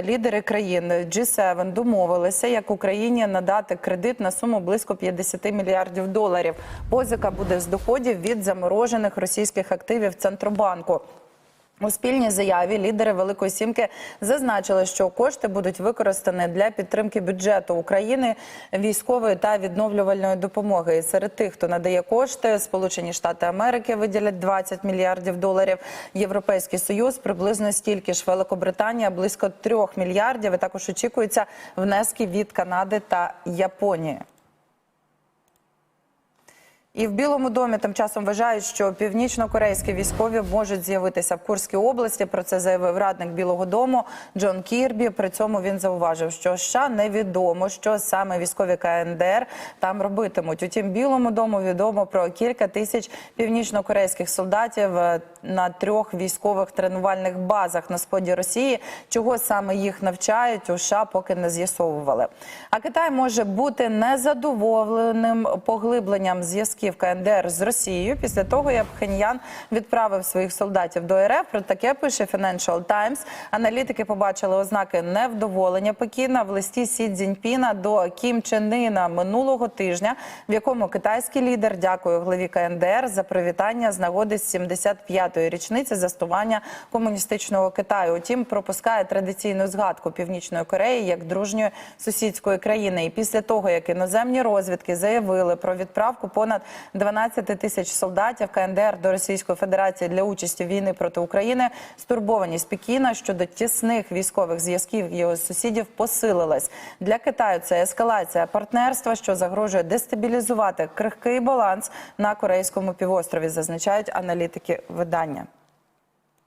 Лідери країн G7 домовилися, як Україні надати кредит на суму близько 50 мільярдів доларів. Позика буде з доходів від заморожених російських активів Центробанку. У спільній заяві лідери Великої Сімки зазначили, що кошти будуть використані для підтримки бюджету України, військової та відновлювальної допомоги. І серед тих, хто надає кошти, Сполучені Штати Америки виділять 20 мільярдів доларів. Європейський союз приблизно стільки ж. Великобританія близько 3 мільярдів. І також очікуються внески від Канади та Японії. І в Білому домі тим часом вважають, що північно-корейські військові можуть з'явитися в Курській області. Про це заявив радник Білого Дому Джон Кірбі. При цьому він зауважив, що США невідомо, що саме військові КНДР там робитимуть. Утім, Білому дому відомо про кілька тисяч північно-корейських солдатів е, на трьох військових тренувальних базах на сході Росії. Чого саме їх навчають, у США поки не з'ясовували. А Китай може бути незадоволеним поглибленням зв'язків КНДР з Росією після того, як Пхеньян відправив своїх солдатів до РФ. Про таке пише Financial Times. Аналітики побачили ознаки невдоволення Пекіна в листі Сі Цзіньпіна до Кім Чен Ына минулого тижня, в якому китайський лідер дякує главі КНДР за привітання з нагоди 75-ї річниці заснування комуністичного Китаю. Утім, пропускає традиційну згадку Північної Кореї як дружньої сусідської країни. І після того, як іноземні розвідки заявили про відправку понад 12 тисяч солдатів КНДР до Російської Федерації для участі війни проти України, стурбованість Пекіна щодо тісних військових зв'язків його сусідів посилилась. Для Китаю це ескалація партнерства, що загрожує дестабілізувати крихкий баланс на корейському півострові, зазначають аналітики видання.